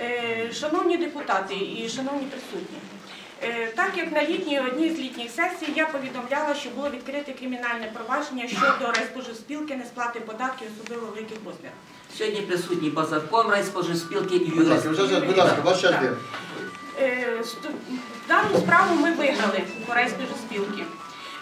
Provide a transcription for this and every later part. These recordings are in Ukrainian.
Е, Шановні депутати і шановні присутні, е, так як на літній одній з літніх сесій я повідомляла, що було відкрите кримінальне провадження щодо райспоживспілки несплати податків особливо великих розмірах. Сьогодні присутній Базарком, райспоживспілки і юрист. вже, будь ласка, ваш час є. Е, Дану справу ми виграли у райспоживспілки.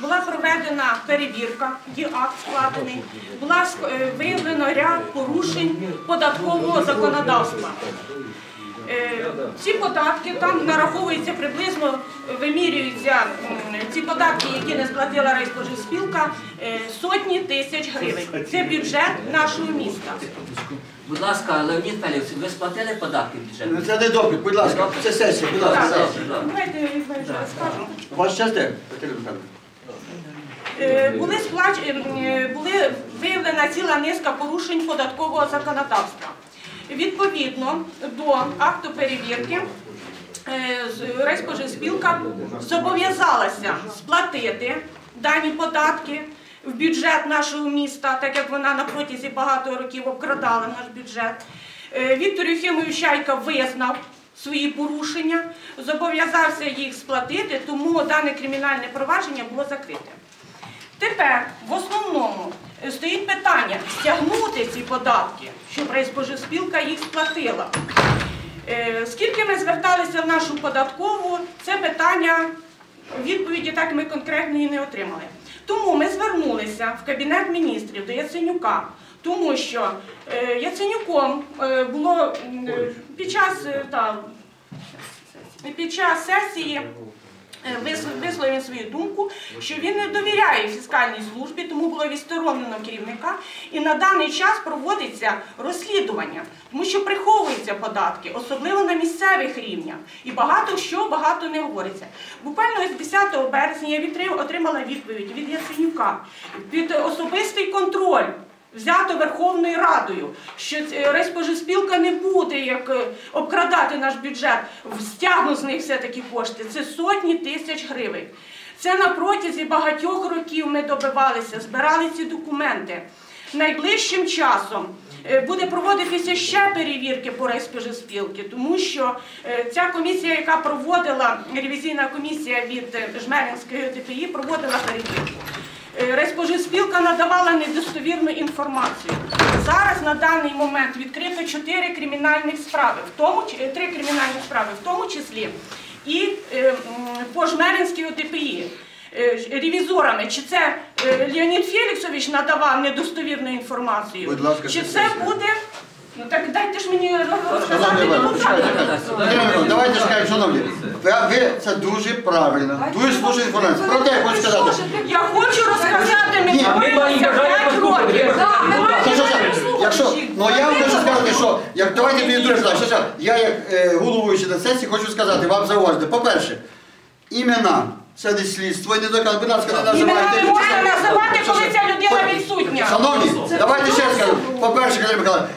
Була проведена перевірка, є акт складений, була е, виявлено ряд порушень податкового законодавства. Е, Ці податки там нараховуються приблизно, вимірюються ці податки, які не сплатила райспоживспілка, е, сотні тисяч гривень. Це бюджет нашого міста. Будь ласка, Леонід Фелікс, ви сплатили податки в бюджет? Ну, Це не допит, будь ласка, це сесія, будь ласка. Сесія. давайте я вам скажу. Ваш час де, Катерина Михайловна? Е, були сплач... е, м, е, були виявлена ціла низка порушень податкового законодавства. Відповідно до акту перевірки, е, Райспоживспілка зобов'язалася сплатити дані податки в бюджет нашого міста, так як вона на протязі багато років обкрадала наш бюджет. Віктор Єфимович Чайка визнав свої порушення, зобов'язався їх сплатити, тому дане кримінальне провадження було закрите. Тепер в основному е, стоїть питання стягнути ці податки, щоб райспоживспілка їх сплатила. Е, Скільки ми зверталися в нашу податкову, це питання відповіді так ми конкретної не отримали. Тому ми звернулися в Кабінет міністрів до Яценюка, тому що е, Яценюком було під час, та, під час сесії висловив свою думку, що він не довіряє фіскальній службі, тому було відсторонено керівника. І на даний час проводиться розслідування, тому що приховуються податки, особливо на місцевих рівнях. І багато що багато не говориться. Буквально ось 10 березня я отримала відповідь від Яценюка під особистий контроль. Взято Верховною Радою, що е, Райспоживспілка не буде як е, обкрадати наш бюджет, стягну з них все-таки кошти. Це сотні тисяч гривень. Це на протязі багатьох років ми добивалися, збирали ці документи. Найближчим часом е, буде проводитися ще перевірки по райспоживспілки, тому що ця комісія, яка проводила ревізійна комісія від Жмеринської ТПІ, проводила перевірку. Е, Райспоживспілка надавала недостовірну інформацію. Зараз на даний момент відкрито чотири кримінальних справи, в тому ч- е, три кримінальні справи, в тому числі і е, по Жмеринській ОТПІ. Е, Ревізорами, чи це е, Леонід Феліксович надавав недостовірну інформацію, Будь ласка, чи це буде. Ну так дайте ж мені розказати давайте скажемо, шановні, ви, ви це дуже правильно, дуже слушна інформація. Проте я хочу сказати, Я хочу розказати, ми Ні, ми боремося маємо бажання 5 років. послухати. Ми маємо Що, що, бажання що, якщо, слухати. ну я вам хочу сказати, що як друге. Що, що, я як е, головуючий на сесії хочу сказати вам зауважити. По-перше, імена. Це не слідство, і не доказано. Будь ласка, не Імена називайте. не можна називати, коли ця людина відсутня. Шановні, давайте ще раз кажу. По-перше, Катерина Михайловна,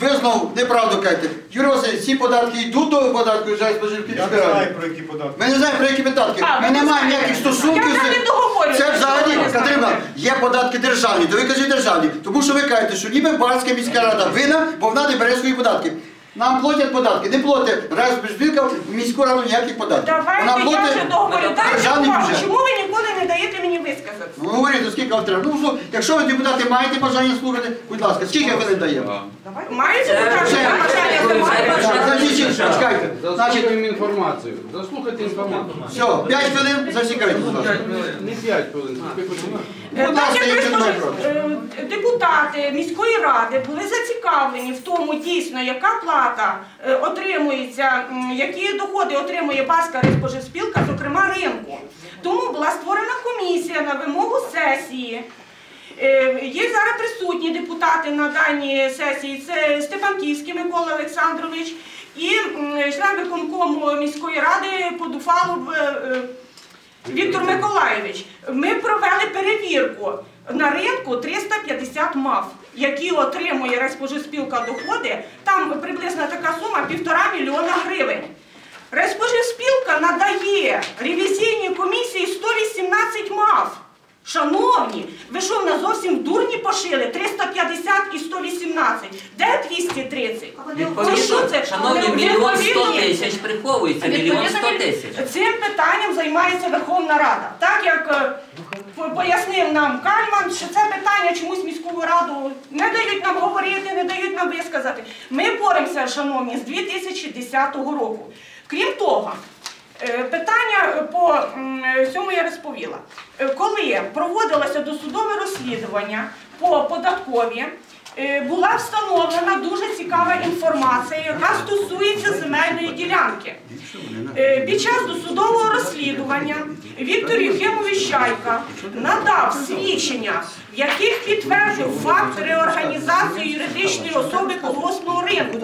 ви знову неправду кажете. Юрій Васильович, ці податки йдуть до податку вже споживки Я не знаю про які податки. Ми не знаємо про які податки. А, Ми не не маємо ніяких стосунків Я з навіть договорююсь. Це взагалі, не. Катерина, є податки державні, то ви кажіть державні. Тому що ви кажете, що ніби Барська міська рада винна, бо вона не бере свої податки. Нам платять податки, не платить раз безпілка в міську раду ніяких податків. Давайте Вона я платить вже договорю. Дайте увагу. Чому ви ніколи не даєте мені висказати? Ну говорите, скільки вам треба. Ну, що, якщо ви депутати маєте бажання слухати, будь ласка, скільки ви не даємо? Маєте бажання? чекайте. Заслухаємо інформацію. Заслухайте інформацію. все, 5 хвилин, засікайте. Не 5 хвилин. Е, Будь Так ласка, я ви не е, депутати міської ради були зацікавлені в тому дійсно, яка плата е, отримується, які доходи отримує Барська рибспоживспілка, зокрема ринку. Тому була створена комісія на вимогу сесії. Е, Є зараз присутні депутати на даній сесії. Це Степанківський Микола Олександрович і член виконкому міської ради Подуфалов е, Віктор Миколаєвич, ми провели перевірку. На ринку 350 мав, які отримує Респоживспілка доходи. Там приблизно така сума півтора мільйона гривень. Респоживспілка надає ревізійній комісії 118 мав. Шановні, ви що в нас зовсім дурні пошили? 350 і 118. Де 230? Це що це? Шановні, мільйон Відповідно- тисяч приховується, мільйон сто тисяч. Цим питанням займається Верховна Рада. Так як е, пояснив нам Кальман, що це питання чомусь міську раду не дають нам говорити, не дають нам висказати. Ми боремося, шановні, з 2010 року. Крім того, е, питання по цьому я розповіла. Е, Коли проводилося досудове розслідування по податкові, е, була встановлена дуже цікава інформація, яка стосується земельної ділянки. Е, Під час досудового розслідування Віктор Євгемович Чайка надав свідчення, яких підтвердив факт реорганізації юридичної особи колгоспного ринку.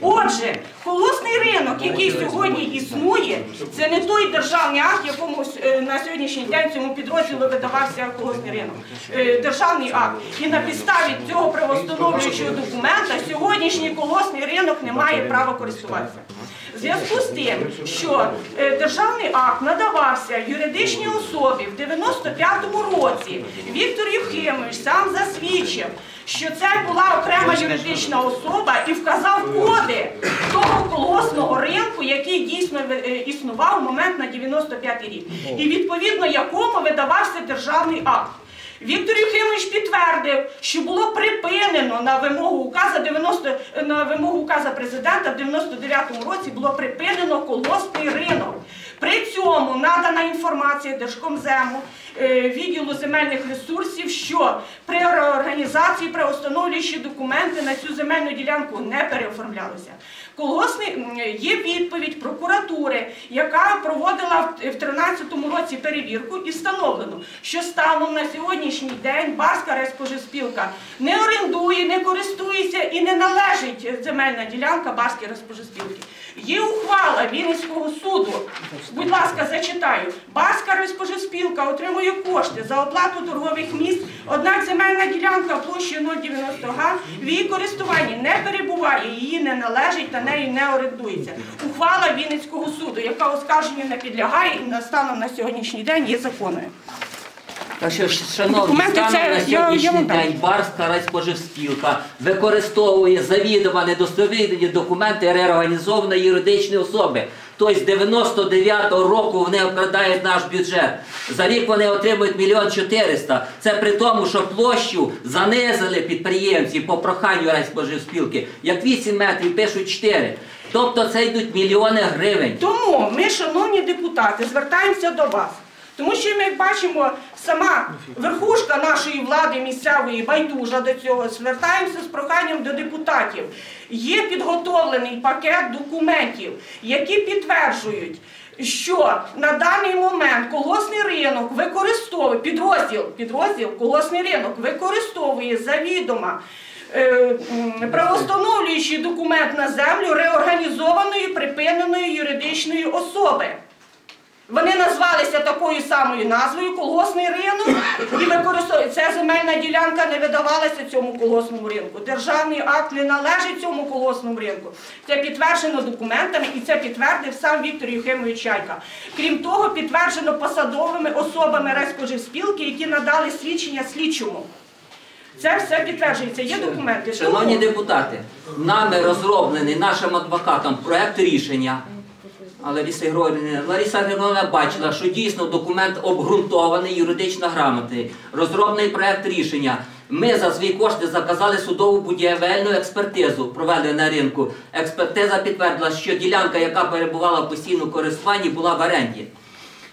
Отже, колгоспний ринок, який сьогодні існує, це не той державний акт, якому е, на сьогоднішній день цьому підрозділу видавався колгоспний ринок. Е, Державний акт. І на підставі цього правоустановлюючого документа сьогоднішній колгоспний ринок не має права користуватися. В зв'язку з тим, що е, державний акт надавався юридичній особі в 95-му році, Віктор Євхимович сам засвідчив, що це була окрема юридична особа і вказав коди того колгоспного ринку, який дійсно е, існував в момент на 95-й рік, і відповідно якому видавався державний акт. Віктор Юхимович підтвердив, що було припинено на вимогу указа 90, на вимогу указа президента в 99-му році було припинено колосний ринок. При цьому надана інформація Держкомзему, е, відділу земельних ресурсів, що при реорганізації правоустановлюючі документи на цю земельну ділянку не переоформлялися. Колгосний є відповідь прокуратури, яка проводила в 2013 році перевірку і встановлено, що станом на сьогоднішній день Барська Респожиспілка не орендує, не користується і не належить земельна ділянка Барської Респожиспілки. Є ухвала Вінницького суду. Будь ласка, зачитаю. баска розпожеспілка, отримує кошти за оплату торгових місць, однак земельна ділянка площею 0,90 га в її користуванні не перебуває, її не належить та нею не орендується. Ухвала Вінницького суду, яка оскарженню не підлягає і станом на сьогоднішній день є законною. Так що, шановні, Документи станом це на я- я сьогоднішній вам дам. день Барська райспоживспілка використовує завідомо недостовірні документи реорганізованої юридичної особи. Тобто з 99-го року вони обкрадають наш бюджет. За рік вони отримують мільйон чотириста. Це при тому, що площу занизили підприємці по проханню райспоживспілки. Як 8 метрів пишуть 4. Тобто це йдуть мільйони гривень. Тому ми, шановні депутати, звертаємося до вас. Тому що ми бачимо, сама верхушка нашої влади місцевої байдужа до цього. Звертаємося з проханням до депутатів. Є підготовлений пакет документів, які підтверджують, що на даний момент колгосний ринок використовує підрозділ, підрозділ колгосний ринок використовує завідомо е, м, документ на землю реорганізованої припиненої юридичної особи. Вони назвалися такою самою назвою колгосний ринок і використовують. Ця земельна ділянка не видавалася цьому колгосному ринку. Державний акт не належить цьому колгосному ринку. Це підтверджено документами і це підтвердив сам Віктор Євгенович Чайка. Крім того, підтверджено посадовими особами Респоживспілки, які надали свідчення слідчому. Це все підтверджується. Є документи. Шановні депутати, нами розроблений нашим адвокатом проект рішення. Лариса Григорівна, Лариса Григорівна бачила, що дійсно документ обґрунтований, юридично грамотний. Розроблений проект рішення. Ми за свої кошти заказали судову будівельну експертизу, провели на ринку. Експертиза підтвердила, що ділянка, яка перебувала в постійному користуванні, була в оренді.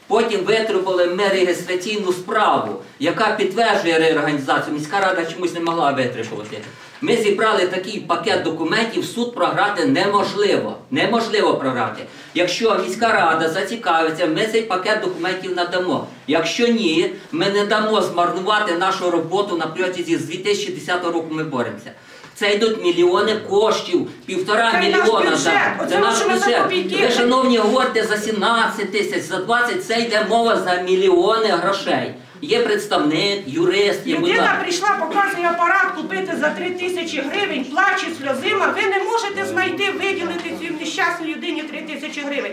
Потім витребували ми реєстраційну справу, яка підтверджує реорганізацію. Міська рада чомусь не могла витребувати. Ми зібрали такий пакет документів, суд програти неможливо. Неможливо програти. Якщо міська рада зацікавиться, ми цей пакет документів надамо. Якщо ні, ми не дамо змарнувати нашу роботу на протязі з 2010 року ми боремося. Це йдуть мільйони коштів, півтора Це наш мільйона. бюджет. за- Це наш бюджет. Ви, шановні, говорите за 17 тисяч, за 20, це йде мова за мільйони грошей. Є представник, юрист, є Людина прийшла, показує апарат купити за 3 тисячі гривень, плаче сльозима. Ви не можете знайти, виділити нещасну людину людині 3 тисячі гривень.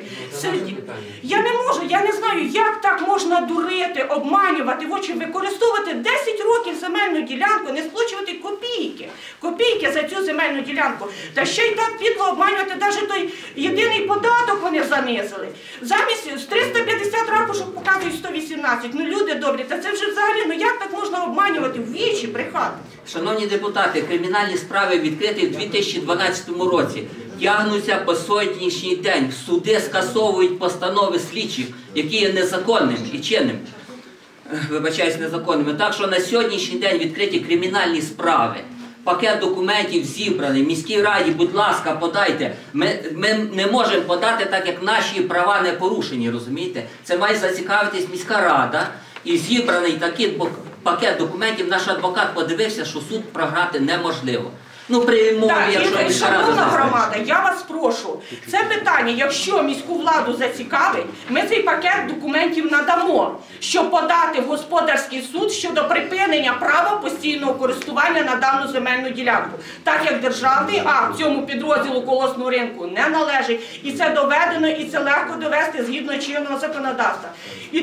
Я не можу, я не знаю, як так можна дурити, обманювати, в очі використовувати 10 років земельну ділянку, не сплачувати копійки. Копійки за цю земельну ділянку. Та ще й так підло обманювати навіть той єдиний податок вони занизили. Замість з 350 ракушок показують 118. Ну люди добрі, та це вже взагалі, ну як так можна обманювати в вічі, брехати? Шановні депутати, кримінальні справи відкриті в 2012 році. Тягнуться по сьогоднішній день. Суди скасовують постанови слідчих, які є незаконним і чинним. Е, Вибачаюсь, незаконними. Так що на сьогоднішній день відкриті кримінальні справи. Пакет документів зібраний. Міській раді, будь ласка, подайте. Ми, ми не можемо подати, так як наші права не порушені, розумієте? Це має зацікавитись міська рада. І зібраний такий пакет документів, наш адвокат подивився, що суд програти неможливо. Ну, при умові, Так, якщо і, шановна громада, я вас прошу. Це питання, якщо міську владу зацікавить, ми цей пакет документів надамо, щоб подати в господарський суд щодо припинення права постійного користування на дану земельну ділянку. Так як державний акт цьому підрозділу колосного ринку не належить, і це доведено, і це легко довести згідно чинного законодавства. І